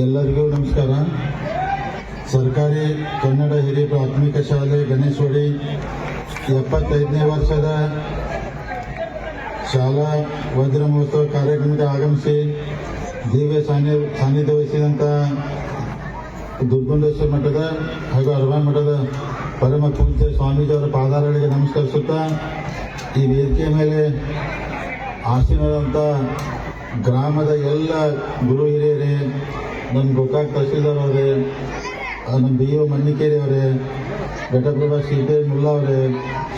ಎಲ್ಲರಿಗೂ ನಮಸ್ಕಾರ. ಸರ್ಕಾರಿ ಕನ್ನಡ ಹಿರಿಯ ಪ್ರಾಥಮಿಕ ಶಾಲೆ ಗಣೇಶ್ವರಿ ಎಪ್ಪತ್ತೈದನೇ ವರ್ಷದ ಶಾಲಾ ವಜ್ರ ಮಹೋತ್ಸವ ಕಾರ್ಯಕ್ರಮಕ್ಕೆ ಆಗಮಿಸಿ ದಿವ್ಯ ಸಾನ್ನಿ, ಸಾನ್ನಿಧ್ಯ ವಹಿಸಿದಂಥ ದುರ್ಗುಂಡೇಶ್ವರ ಮಠದ ಹಾಗೂ ಅರವಾನ್ ಮಠದ ಪರಮ ಪೂಜ್ಯ ಸ್ವಾಮೀಜಿಯವರ ಪಾದಾರಗಳಿಗೆ ನಮಸ್ಕರಿಸುತ್ತಾ ಈ ವೇದಿಕೆ ಮೇಲೆ ಆಶೀರ್ವಾದಂಥ ಗ್ರಾಮದ ಎಲ್ಲ ಗುರು ಹಿರಿಯರೇ ನಮ್ಮ ಗೋಕಾಕ್ ತಹಸೀಲ್ದಾರ್ ಅವರೇ ನಮ್ಮ ಬಿ ಒ ಮಣ್ಣಿಕೇರಿ ಅವರೇ, ಘಟಪ್ರಭಾ ಸೀತೆ ಮುಲ್ಲಾ ಅವರೇ,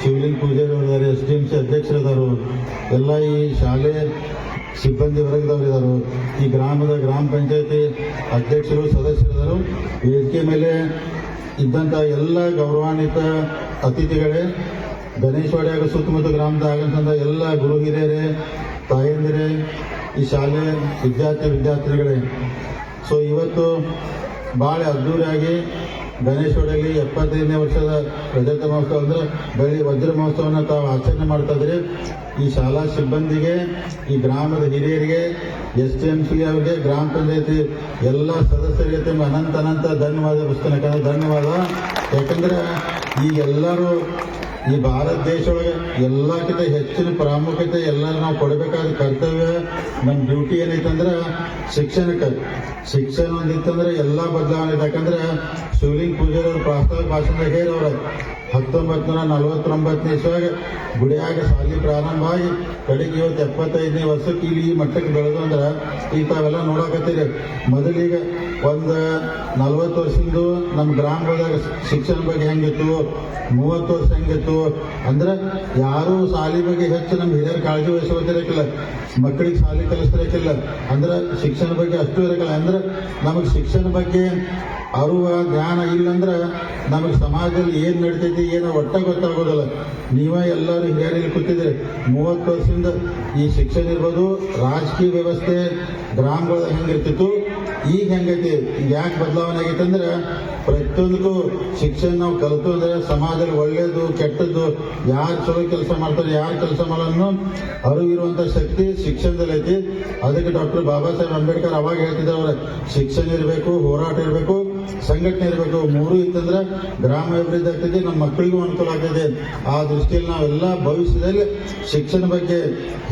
ಶಿವಲಿಂಗ್ ಪೂಜಾರಿ ಅವರಿದ್ದಾರೆ ಎಸ್ ಡಿ ಎಂ ಸಿ ಅಧ್ಯಕ್ಷರಿದ್ದಾರೆ ಎಲ್ಲ ಈ ಶಾಲೆ ಸಿಬ್ಬಂದಿ ವರ್ಗದವರಿದ್ದಾರೆ ಈ ಗ್ರಾಮದ ಗ್ರಾಮ ಪಂಚಾಯತಿ ಅಧ್ಯಕ್ಷರು ಸದಸ್ಯರಿದ್ದಾರೆ ವೇದಿಕೆ ಮೇಲೆ ಇದ್ದಂಥ ಎಲ್ಲ ಗೌರವಾನ್ವಿತ ಅತಿಥಿಗಳೇ ಗಣೇಶವಾಡಿ ಹಾಗೂ ಸುತ್ತಮುತ್ತ ಗ್ರಾಮದ ಆಗಂತ ಎಲ್ಲ ಗುರು ಹಿರಿಯರೇ, ತಾಯಂದಿರೇ, ಈ ಶಾಲೆ ವಿದ್ಯಾರ್ಥಿ ವಿದ್ಯಾರ್ಥಿನಿಗಳೇ ಸೊ ಇವತ್ತು ಭಾಳ ಅದ್ದೂರಿಯಾಗಿ ಗಣೇಶ್ವರಲ್ಲಿ ಎಪ್ಪತ್ತೈದನೇ ವರ್ಷದ ರಜತ ಮಹೋತ್ಸವ ಅಂದರೆ ಬೆಳಿ ವಜ್ರ ಮಹೋತ್ಸವನ ತಾವು ಆಚರಣೆ ಮಾಡ್ತಾ ಇದ್ರಿ. ಈ ಶಾಲಾ ಸಿಬ್ಬಂದಿಗೆ, ಈ ಗ್ರಾಮದ ಹಿರಿಯರಿಗೆ, ಎಸ್ ಟಿ ಎಂ ಸಿ ಅವರಿಗೆ, ಗ್ರಾಮ ಪಂಚಾಯತಿ ಎಲ್ಲ ಸದಸ್ಯರಿಗೆ ಅನಂತ ಅನಂತ ಧನ್ಯವಾದ. ಪುಸ್ತಕ ಧನ್ಯವಾದ. ಯಾಕಂದ್ರೆ ಈಗ ಎಲ್ಲರೂ ಈ ಭಾರತ ದೇಶದೊಳಗೆ ಎಲ್ಲಕ್ಕಿಂತ ಹೆಚ್ಚಿನ ಪ್ರಾಮುಖ್ಯತೆ ಎಲ್ಲರೂ ನಾವು ಕೊಡಬೇಕಾದ ಕರ್ತವ್ಯ, ನಮ್ಮ ಡ್ಯೂಟಿ ಏನೈತಂದ್ರೆ ಶಿಕ್ಷಣಕ್ಕೆ. ಶಿಕ್ಷಣ ಒಂದಿತ್ತಂದ್ರೆ ಎಲ್ಲ ಬದಲಾವಣೆ ಯಾಕಂದ್ರೆ ಶಿವಲಿಂಗ ಪೂಜಾರಿ ಅವ್ರ ಪ್ರಾಸ್ತಾವಿಕ ಭಾಷಣದಾಗ ಹೇಳವ್ರ. ಹತ್ತೊಂಬತ್ತು ನೂರ ನಲವತ್ತೊಂಬತ್ತನೇ ಇಸ್ವಾಗ ಗುಡಿಯಾಗ ಶಾಲೆ ಪ್ರಾರಂಭ ಆಗಿ ಕಡೆಗೆ ಇವತ್ತು ಎಪ್ಪತ್ತೈದನೇ ವರ್ಷಕ್ಕೆ ಇಲ್ಲಿ ಈ ಮಟ್ಟಕ್ಕೆ ಬೆಳೆದು ಅಂದ್ರೆ ಈ ತಾವೆಲ್ಲ ನೋಡಾಕತ್ತೀರಿ. ಮೊದಲಿಗೆ ಒಂದು ನಲ್ವತ್ತು ವರ್ಷದ್ದು ನಮ್ಮ ಗ್ರಾಮದಾಗ ಶಿಕ್ಷಣ ಬಗ್ಗೆ ಹೆಂಗಿತ್ತು, ಮೂವತ್ತು ವರ್ಷ ಹೆಂಗಿತ್ತು ಅಂದ್ರೆ ಯಾರು ಶಾಲೆ ಬಗ್ಗೆ ಹೆಚ್ಚು ನಮ್ಮ ಹಿರಿಯರು ಕಾಳಜಿ ವಹಿಸ್ಕೊತಿರಕ್ಕಿಲ್ಲ ಮಕ್ಕಳಿಗೆ ಶಾಲೆ ಕಲಿಸ್ತಿರಕ್ಕಿಲ್ಲ ಅಂದ್ರೆ ಶಿಕ್ಷಣ ಬಗ್ಗೆ ಅಷ್ಟು ಇರಕ್ಕಿಲ್ಲ ಅಂದ್ರೆ ನಮಗೆ ಶಿಕ್ಷಣ ಬಗ್ಗೆ ಅರುವ, ಜ್ಞಾನ ಇಲ್ಲಂದ್ರೆ ನಮಗೆ ಸಮಾಜದಲ್ಲಿ ಏನು ನಡೀತೈತಿ ಏನೋ ಒಟ್ಟ ಗೊತ್ತಾಗೋದಿಲ್ಲ. ನೀವೇ ಎಲ್ಲರೂ ಹಿರಿಯರಿಗೆ ಕೂತಿದ್ರೆ ಮೂವತ್ತು ವರ್ಷದಿಂದ ಈ ಶಿಕ್ಷಣ ಇರ್ಬೋದು, ರಾಜಕೀಯ ವ್ಯವಸ್ಥೆ, ಗ್ರಾಮಗಳ ಹೆಂಗಿರ್ತಿತ್ತು, ಈಗ ಹೆಂಗೈತಿ? ಈಗ ಯಾಕೆ ಬದಲಾವಣೆ ಆಗೈತೆ ಅಂದ್ರೆ, ಪ್ರತಿಯೊಂದಕ್ಕೂ ಶಿಕ್ಷಣ ನಾವು ಕಲಿತು ಅಂದ್ರೆ ಸಮಾಜದಲ್ಲಿ ಒಳ್ಳೇದು, ಕೆಟ್ಟದ್ದು, ಯಾರು ಚಲೋ ಕೆಲಸ ಮಾಡ್ತಾರೆ, ಯಾರು ಕೆಲಸ ಮಾಡಲ್ಲ ಅರಿವಿರುವಂತ ಶಕ್ತಿ ಶಿಕ್ಷಣದಲ್ಲಿ ಐತಿ. ಅದಕ್ಕೆ ಡಾಕ್ಟರ್ ಬಾಬಾ ಸಾಹೇಬ್ ಅಂಬೇಡ್ಕರ್ ಅವಾಗ ಹೇಳ್ತಿದ್ರು ಅವ್ರ, ಶಿಕ್ಷಣ ಇರಬೇಕು, ಹೋರಾಟ ಇರಬೇಕು. ಸಂಘಟನೆ ಇರಬೇಕು ಮೂರು ಇತ್ತಂದ್ರೆ ಗ್ರಾಮ ಅಭಿವೃದ್ಧಿ ಆಗ್ತದೆ, ನಮ್ಮ ಮಕ್ಕಳಿಗೂ ಅನುಕೂಲ ಆಗ್ತದೆ. ಆ ದೃಷ್ಟಿಯಲ್ಲಿ ನಾವೆಲ್ಲ ಭವಿಷ್ಯದಲ್ಲಿ ಶಿಕ್ಷಣ ಬಗ್ಗೆ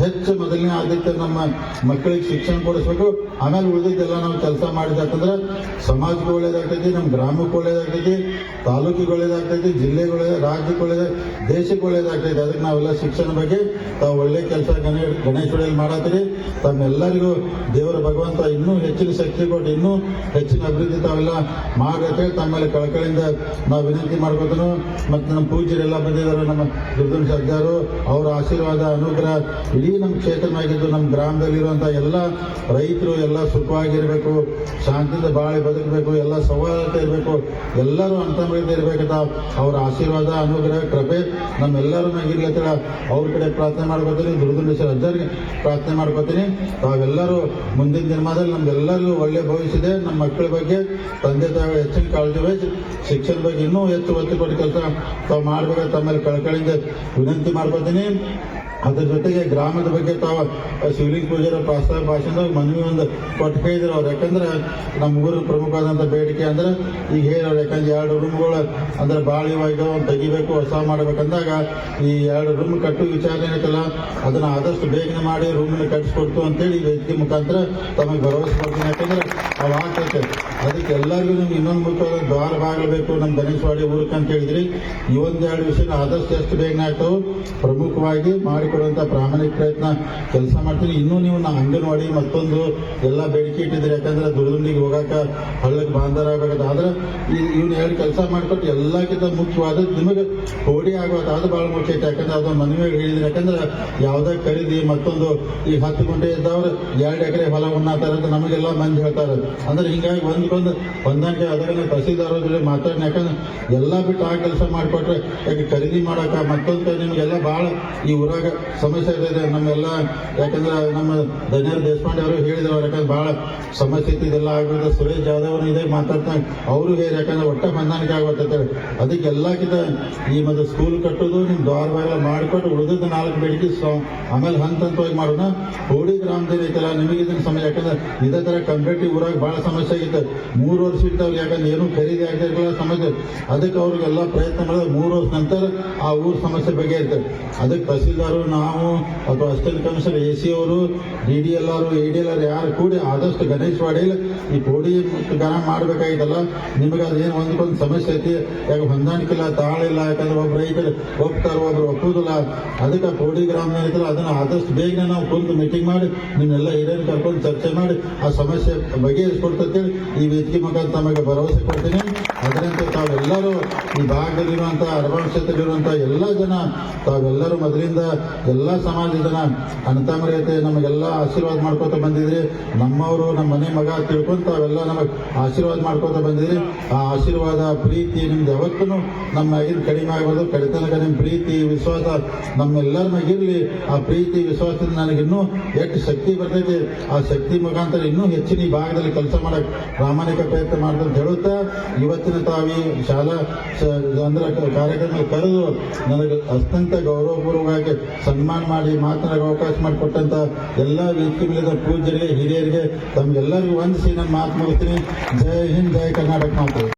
ಹೆಚ್ಚು ಮೊದಲನೇ ಆದ್ಯತೆ ನಮ್ಮ ಮಕ್ಕಳಿಗೆ ಶಿಕ್ಷಣ ಕೊಡಿಸ್ಬೇಕು. ಆಮೇಲೆ ಉಳಿದಿದ್ದೆಲ್ಲ ನಾವು ಕೆಲಸ ಮಾಡಿದಾಕಂದ್ರೆ ಸಮಾಜಕ್ಕೆ ಒಳ್ಳೇದಾಗ್ತೈತಿ ನಮ್ಮ ಗ್ರಾಮಕ್ಕೆ ಒಳ್ಳೇದಾಗ್ತೈತಿ ತಾಲೂಕಿಗೆ ಒಳ್ಳೇದಾಗ್ತೈತಿ ಜಿಲ್ಲೆಗೆ ಒಳ್ಳೇದ, ರಾಜ್ಯಕ್ಕೆ ಒಳ್ಳೇದ, ದೇಶಕ್ಕೆ ಒಳ್ಳೇದಾಗ್ತೈತಿ ಅದಕ್ಕೆ ನಾವೆಲ್ಲ ಶಿಕ್ಷಣ ಬಗ್ಗೆ ತಾವು ಒಳ್ಳೆ ಕೆಲಸ ಗಣೇಶ ಗಣೇಶೊಡೆಯಲ್ಲಿ ಮಾಡತ್ತೀರಿ. ತಮ್ಮೆಲ್ಲರಿಗೂ ದೇವರ ಭಗವಂತ ಇನ್ನೂ ಹೆಚ್ಚಿನ ಶಕ್ತಿ ಕೊಟ್ಟು ಇನ್ನೂ ಹೆಚ್ಚಿನ ಅಭಿವೃದ್ಧಿ ತಾವೆಲ್ಲ ಮಾಡಬೇಕು ತಮ್ಮಲ್ಲಿ ಕಳಕಳಿಯಿಂದ ನಾವು ವಿನಂತಿ ಮಾಡ್ಕೊತೀನಿ. ಮತ್ತು ನಮ್ಮ ಪೂಜ್ಯರೆಲ್ಲ ಬಂದಿದ್ದಾರೆ, ನಮ್ಮ ದುರ್ಗನ್ ಸರ್ಜಾರು ಅವರ ಆಶೀರ್ವಾದ, ಅನುಗ್ರಹ ಇಡೀ ನಮ್ಮ ಕ್ಷೇತ್ರನಾಗಿದ್ದು, ನಮ್ಮ ಗ್ರಾಮದಲ್ಲಿರುವಂಥ ಎಲ್ಲ ರೈತರು ಎಲ್ಲ ಸುಖವಾಗಿರಬೇಕು. ಶಾಂತಿಯಿಂದ ಬಾಳಿ ಬದುಕಬೇಕು, ಎಲ್ಲ ಸೌಹಾರ್ದತೆ ಇರಬೇಕು. ಎಲ್ಲರೂ ಅಂತಂಬಳಿತ ಇರಬೇಕಂತ ಅವರ ಆಶೀರ್ವಾದ, ಅನುಗ್ರಹ, ಕೃಪೆ ನಮ್ಮೆಲ್ಲರೂ ಅಂತ ಅವ್ರ ಕಡೆ ಪ್ರಾರ್ಥನೆ ಮಾಡ್ಕೋತೀನಿ. ದುರ್ಗಂಡೇಶ್ವರ ಅಜ್ಜರಿಗೆ ಪ್ರಾರ್ಥನೆ ಮಾಡ್ಕೋತೀನಿ. ತಾವೆಲ್ಲರೂ ಮುಂದಿನ ದಿನಮಾನದಲ್ಲಿ ನಮ್ಗೆಲ್ಲರಿಗೂ ಒಳ್ಳೆ ಭವಿಷ್ಯ ಇದೆ. ನಮ್ಮ ಮಕ್ಕಳ ಬಗ್ಗೆ, ತಂದೆ ತಾಯಿ ಹೆಚ್ಚಿನ ಕಾಳಜಿ ವಹಿಸಿ ಶಿಕ್ಷಣ ಬಗ್ಗೆ ಇನ್ನೂ ಹೆಚ್ಚು ಒತ್ತು ಕೊಟ್ಟು ಕೆಲಸ ತಾವು ಮಾಡ್ಬೇಕು ತಮ್ಮಲ್ಲಿ ಕಳಕಳಿಯಿಂದ ವಿನಂತಿ ಮಾಡ್ಕೊತೀನಿ ಅದ್ರ ಜೊತೆಗೆ ಗ್ರಾಮದ ಬಗ್ಗೆ ತಾವು ಶಿವಲಿಂಗ ಪೂಜಾರ ಪ್ರಾಸ್ತಾವ ಭಾಷಣದಾಗ ಮನವಿ ಒಂದು ಕೊಟ್ಟು ಕೇಳಿದ್ರು ಅವ್ರು ಯಾಕಂದ್ರೆ ನಮ್ಮ ಊರ ಪ್ರಮುಖವಾದಂಥ ಬೇಡಿಕೆ ಅಂದ್ರೆ ಈಗ ಹೇಳೋರು ಯಾಕಂದ್ರೆ ಎರಡು ರೂಮ್ಗಳು ಅಂದ್ರೆ ಭಾಳ ತೆಗಿಬೇಕು, ಹೊಸ ಮಾಡ್ಬೇಕಂದಾಗ ಈ ಎರಡು ರೂಮ್ ಕಟ್ಟು ವಿಚಾರ ಏನೈತಲ್ಲ ಅದನ್ನ ಆದಷ್ಟು ಬೇಗನೆ ಮಾಡಿ ರೂಮ್ನ ಕಟ್ಟಿಸ್ಕೊಡ್ತು ಅಂತೇಳಿ ವೇದಿಕೆ ಮುಖಾಂತರ ತಮಗೆ ಭರವಸೆ ಕೊಡ್ತೀನಿ. ಯಾಕಂದ್ರೆ ಅವು ಆಗ್ತೈತೆ ಅದಕ್ಕೆ ಎಲ್ಲರಿಗೂ ನಿಮ್ಗೆ ಇನ್ನೊಂದು ಮುಖ್ಯವಾದ ದ್ವಾರ ಬಾಗಬೇಕು ನಮ್ಮ ಗಣೇಶವಾಡಿ ಊರಕ್ಕೆ ಅಂತ ಹೇಳಿದ್ರಿ. ಈ ಒಂದೆರಡು ವಿಷಯ ಆದಷ್ಟು ಎಷ್ಟು ಬೇಗನೆ ಆಗ್ತಾವೆ ಪ್ರಮುಖವಾಗಿ ಮಾಡಿಕೊಡುವಂಥ ಪ್ರಾಮಾಣಿಕ ಪ್ರಯತ್ನ ಕೆಲಸ ಮಾಡ್ತೀನಿ. ಇನ್ನೂ ನೀವು ನಾ ಅಂಗನವಾಡಿ ಮತ್ತೊಂದು ಎಲ್ಲ ಬೇಡಿಕೆ ಇಟ್ಟಿದ್ರೆ ಯಾಕಂದ್ರೆ ದುರ್ದುಂಡಿಗೆ ಹೋಗಾಕ ಹಳ್ಳಕ್ಕೆ ಬಾಂಧರ ಆಗಬೇಕಾದ ಆದ್ರೆ ಈ ಇವ್ನು ಎರಡು ಕೆಲಸ ಮಾಡ್ಕೊಟ್ಟು ಎಲ್ಲಕ್ಕಿಂತ ಮುಖ್ಯವಾದದ್ದು ನಿಮಗೆ ಹೋಡಿ ಆಗೋದು ಅದು ಭಾಳ ಮುಖ್ಯ ಐತೆ. ಯಾಕಂದ್ರೆ ಅದು ಮನವಿ ಹೇಳಿದ್ರೆ ಯಾಕಂದ್ರೆ ಯಾವುದೇ ಖರೀದಿ ಮತ್ತೊಂದು ಈಗ ಹತ್ತು ಗುಂಟೆ ಇದ್ದವ್ರು ಎರಡು ಎಕರೆ ಹೊಲ ಉಣ್ಣಾತಾರ ಅಂತ ನಮಗೆಲ್ಲ ಮಂದಿ ಹೇಳ್ತಾರೆ. ಅಂದ್ರೆ ಹಿಂಗಾಗಿ ಒಂದ್ಕೊಂದು ಹೊಂದಾಣಿಕೆ ಅದಕ್ಕೆ ತಹಸೀಲ್ದಾರ್ ಮಾತಾಡಿ ಯಾಕಂದ್ರೆ ಎಲ್ಲ ಬಿಟ್ಟು ಆ ಕೆಲಸ ಮಾಡಿಕೊಟ್ರೆ ಯಾಕೆ ಖರೀದಿ ಮಾಡಕ ಮತ್ತೊಂದು ನಿಮಗೆಲ್ಲ ಭಾಳ ಈ ಊರಾಗ ಸಮಸ್ಯೆ ಇದೆ ನಮ್ಮೆಲ್ಲ, ಯಾಕಂದ್ರೆ ನಮ್ಮ ಧನ್ಯರ್ ದೇಶಪಾಂಡೆ ಅವರು ಹೇಳಿದ್ರು, ಯಾಕಂದ್ರೆ ಬಹಳ ಸಮಸ್ಯೆ ಇತ್ತು, ಇದೆಲ್ಲ ಆಗಿರೋದು ಸುರೇಶ್ ಜಾಧವ್ ಇದೆ ಮಾತಾಡ್ತಾ ಅವರು ಹೇಳಿ, ಯಾಕಂದ್ರೆ ಒಟ್ಟ ಹೊಂದಾಣಿಕೆ ಆಗುತ್ತೆ ಅದಕ್ಕೆ ಎಲ್ಲಕ್ಕಿಂತ ಈ ಮತ್ತೆ ಸ್ಕೂಲ್ ಕಟ್ಟೋದು ನಿಮ್ಮ ದ್ವಾರ ಬಾಗಿಲ ಮಾಡಿಕೊಟ್ಟು ಉಳಿದದ್ದು ನಾಲ್ಕು ಬೇಡಿಕೆ ಆಮೇಲೆ ಹಂತ ಹಂತವಾಗಿ ಮಾಡೋಣ. ಹೋಡಿ ಗ್ರಾಮದಲ್ಲಿ ಐತಲ್ಲ, ನಿಮಗೆ ಇದನ್ನ ಸಮಸ್ಯೆ ಯಾಕಂದ್ರೆ ಇದೇ ಥರ ಕಂಪ್ಲೇಂಟ್ ಊರಾಗ ಬಹಳ ಸಮಸ್ಯೆ ಆಗಿತ್ತು. ಮೂರು ವರ್ಷ ಇರ್ತಾವ್ರಿ ಯಾಕಂದ್ರೆ ಏನು ಖರೀದಿ ಆಗ್ತಿರ್ಲಿಲ್ಲ ಸಮಸ್ಯೆ. ಅದಕ್ಕೆ ಅವ್ರಿಗೆಲ್ಲ ಪ್ರಯತ್ನ ಮಾಡಿದ್ರೆ. ಮೂರು ವರ್ಷ ನಂತರ ಆ ಊರ ಸಮಸ್ಯೆ ಬಗ್ಗೆ ಇರ್ತದೆ ಅದಕ್ಕೆ ತಹಸೀಲ್ದಾರು ನಾವು ಅಥವಾ ಅಷ್ಟೇ ಕಮಿಷನರ್ ಎ ಸಿ ಅವರು, D D L R, A D L R ಯಾರು ಕೂಡಿ ಆದಷ್ಟು ಗಣೇಶ್ ವಾಡಿಯಲ್ಲಿ ಈ ಕೋಡಿ ಗಣ ಮಾಡ್ಬೇಕಾಗಿತ್ತಲ್ಲ, ನಿಮಗೆ ಅದೇನು ಒಂದಕ್ಕೊಂದು ಸಮಸ್ಯೆ ಐತಿ? ಯಾಕೆ ಹೊಂದಾಣಿಕೆ ಇಲ್ಲ ತಾಳಿಲ್ಲ ಯಾಕಂದ್ರೆ ಒಬ್ರು ರೈತರು ಒಪ್ತಾರ ಒಬ್ರು ಒಪ್ಪುದಿಲ್ಲ ಅದಕ್ಕೆ ಕೋಡಿ ಗ್ರಾಮ ಐತಲ್ಲ ಅದನ್ನ ಆದಷ್ಟು ಬೇಗ ನಾವು ಕುಂತು ಮೀಟಿಂಗ್ ಮಾಡಿ, ನಿಮ್ಮೆಲ್ಲ ಹಿರಿಯರು ಕರ್ಕೊಂಡು ಚರ್ಚೆ ಮಾಡಿ, ಆ ಸಮಸ್ಯೆ ಬಗೆಹರಿಸ್ಕೊಡ್ತೇಳಿ ಈ ವೇದಿಕೆ ಮುಖಾಂತರ ತಮಗೆ ಭರವಸೆ ಕೊಡ್ತೀನಿ. ಅದರಂತೆ ತಾವೆಲ್ಲರೂ ಈ ಅರಬಾನ್ ಕ್ಷೇತ್ರದಲ್ಲಿರುವಂತಹ ಎಲ್ಲ ಜನ, ತಾವೆಲ್ಲರೂ ಮೊದಲಿಂದ ಎಲ್ಲ ಸಮಾಜ ಜನ, ಅನಂತಾಮರೇತೆ ನಮಗೆಲ್ಲ ಆಶೀರ್ವಾದ ಮಾಡ್ಕೋತ ಬಂದಿದ್ರಿ. ನಮ್ಮವರು, ನಮ್ಮ ಮನೆ ಮಗ ತಿಳ್ಕೊಂಡು ತಾವೆಲ್ಲ ನಮಗೆ ಆಶೀರ್ವಾದ ಮಾಡ್ಕೋತ ಬಂದಿದ್ರಿ. ಆ ಆಶೀರ್ವಾದ, ಪ್ರೀತಿ ನಿಮ್ದು ಯಾವತ್ತೂ ನಮ್ಮ ಮ್ಯಾಗಿನ ಕಡಿಮೆ ಆಗಬಾರ್ದು. ಕಡಿತನಕ ನಿಮ್ಮ ಪ್ರೀತಿ, ವಿಶ್ವಾಸ ನಮ್ಮೆಲ್ಲರ ಮ್ಯಾಗಿರ್ಲಿ. ಆ ಪ್ರೀತಿ, ವಿಶ್ವಾಸದಿಂದ ನನಗಿನ್ನೂ ಎಷ್ಟು ಶಕ್ತಿ ಬರ್ತೈತಿ, ಆ ಶಕ್ತಿ ಮುಖಾಂತರ ಇನ್ನೂ ಹೆಚ್ಚಿನ ಈ ಭಾಗದಲ್ಲಿ ಕೆಲಸ ಮಾಡಕ್ಕೆ ಪ್ರಾಮಾಣಿಕ ಪ್ರಯತ್ನ ಮಾಡ್ತಾ ಅಂತ ಹೇಳುತ್ತಾ, ಇವತ್ತಿನ ತಾವಿ ಶಾಲಾ ಅಂದ್ರೆ ಕಾರ್ಯಕ್ರಮ ಕರೆದು ನನಗೆ ಅತ್ಯಂತ ಗೌರವಪೂರ್ವಕವಾಗಿ ಸನ್ಮಾನ ಮಾಡಿ ಮಾತನಾಡೋ ಅವಕಾಶ ಮಾಡಿಕೊಟ್ಟಂತ ಎಲ್ಲ ವ್ಯಕ್ತಿ ಮೇಲಿದ ಪೂಜ್ಯರಿಗೆ, ಹಿರಿಯರಿಗೆ, ತಮ್ಗೆಲ್ಲರಿಗೂ ವಂದಿಸಿ ನನ್ನ ಮಾತು ಮುಗಿಸ್ತೀನಿ. ಜೈ ಹಿಂದ್, ಜೈ ಕರ್ನಾಟಕ ಮಾತು.